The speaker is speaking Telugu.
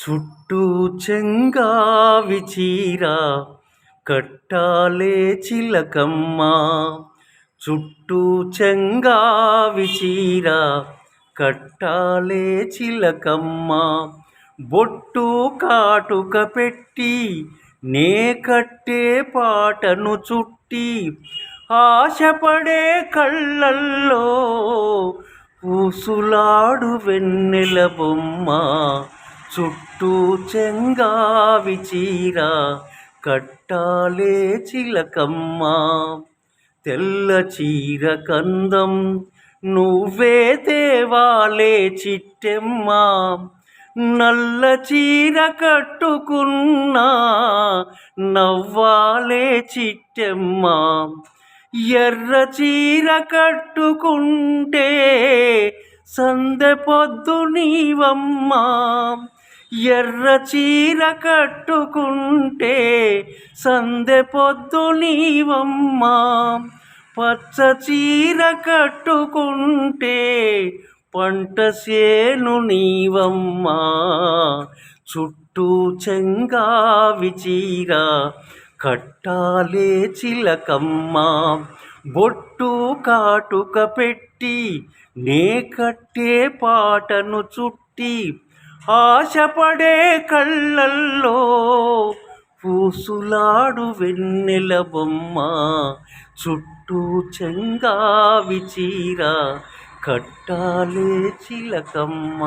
చుట్టూ చెంగావి చీర కట్టాలే చిలకమ్మ. చుట్టూ చెంగావి చీర కట్టాలే చిలకమ్మ. బొట్టు కాటుక పెట్టి నే కట్టే పాటను చుట్టి ఆశపడే కళ్ళల్లో పూసులాడు వెన్నెల బొమ్మ. చుట్టూ చెంగావి చీర కట్టాలే చిలకమ్మ. తెల్ల చీర కందం నువ్వే తేవాలే చిట్టెమ్మ. నల్ల చీర కట్టుకున్నా నవ్వాలే చిట్టెమ్మ. ఎర్ర చీర కట్టుకుంటే సందె పొద్దు నీవమ్మా. ఎర్ర చీర కట్టుకుంటే సందె పొద్దు నీవమ్మా. పచ్చ చీర కట్టుకుంటే పంట సేను నీవమ్మా. చుట్టూ చెంగావి చీర కట్టాలే చిలకమ్మ. బొట్టు కాటుక పెట్టి నే కట్టే పాటను చుట్టి ఆశపడే కళ్ళల్లో పూసులాడు వెన్నెల బొమ్మ చుట్టూ చెంగావి చీర కట్టాలే చిలకమ్మ.